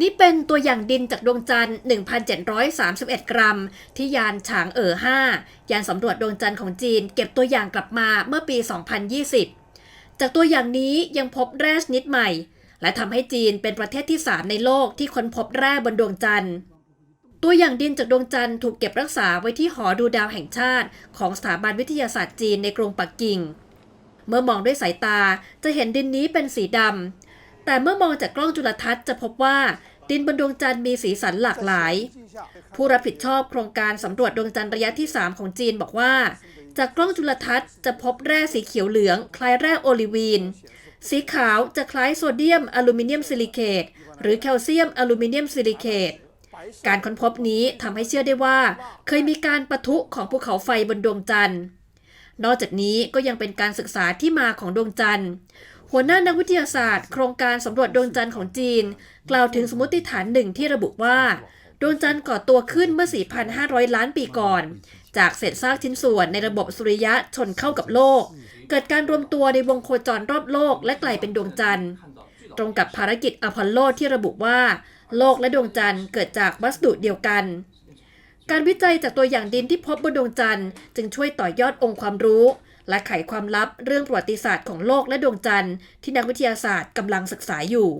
นี่เป็นตัวอย่างดินจากดวงจันทร์ 1,731 กรัม ที่ยานฉางเอ๋อ5ยานสำรวจดวงจันทร์ของจีน เก็บตัวอย่างกลับมาเมื่อปี 2020 จากตัวอย่างนี้ยังพบแร่ชนิดใหม่ และทำให้จีนเป็นประเทศที่ 3 ในโลกที่ค้นพบแร่บนดวงจันทร์ ตัวอย่างดินจากดวงจันทร์ถูกเก็บรักษาไว้ที่หอดูดาวแห่งชาติ ของสถาบันวิทยาศาสตร์จีนในกรุงปักกิ่ง เมื่อมองด้วยสายตาจะเห็นดินนี้เป็นสีดำ แต่เมื่อมองจากกล้องจุลทรรศน์จะพบว่า ดินบนดวงจันทร์มีสีสันหลากหลาย ผู้รับผิดชอบโครงการสำรวจดวงจันทร์ระยะที่ 3 ของจีนบอกว่า จากกล้องจุลทรรศน์จะพบแร่สีเขียวเหลือง คล้ายแร่โอลิวีน สีขาวจะคล้ายโซเดียมอลูมิเนียมซิลิเคตหรือแคลเซียมอลูมิเนียมซิลิเคตการค้นพบนี้ทำให้เชื่อได้ว่า เคยมีการปะทุของภูเขาไฟบนดวงจันทร์ นอกจากนี้ก็ยังเป็นการศึกษาที่มาของดวงจันทร์ หัวหน้านักวิทยาศาสตร์ โครงการสำรวจดวงจันทร์ของจีน กล่าวถึงสมมติฐานหนึ่งที่ระบุว่า ดวงจันทร์ก่อตัวขึ้นเมื่อ 4,500 ล้านปีก่อน จากเศษซากชิ้นส่วนในระบบสุริยะชนเข้ากับโลก เกิดการรวมตัวในวงโคจรรอบโลกและกลายเป็นดวงจันทร์ ตรงกับภารกิจอพอลโลที่ระบุว่า โลกและดวงจันทร์เกิดจากวัสดุเดียวกันการวิจัยจากตัวอย่างดินที่พบบนดวงจันทร์จึงช่วยต่อยอดองค์ความรู้ และไขความลับเรื่องประวัติศาสตร์ของโลกและดวงจันทร์ที่นักวิทยาศาสตร์กำลังศึกษาอยู่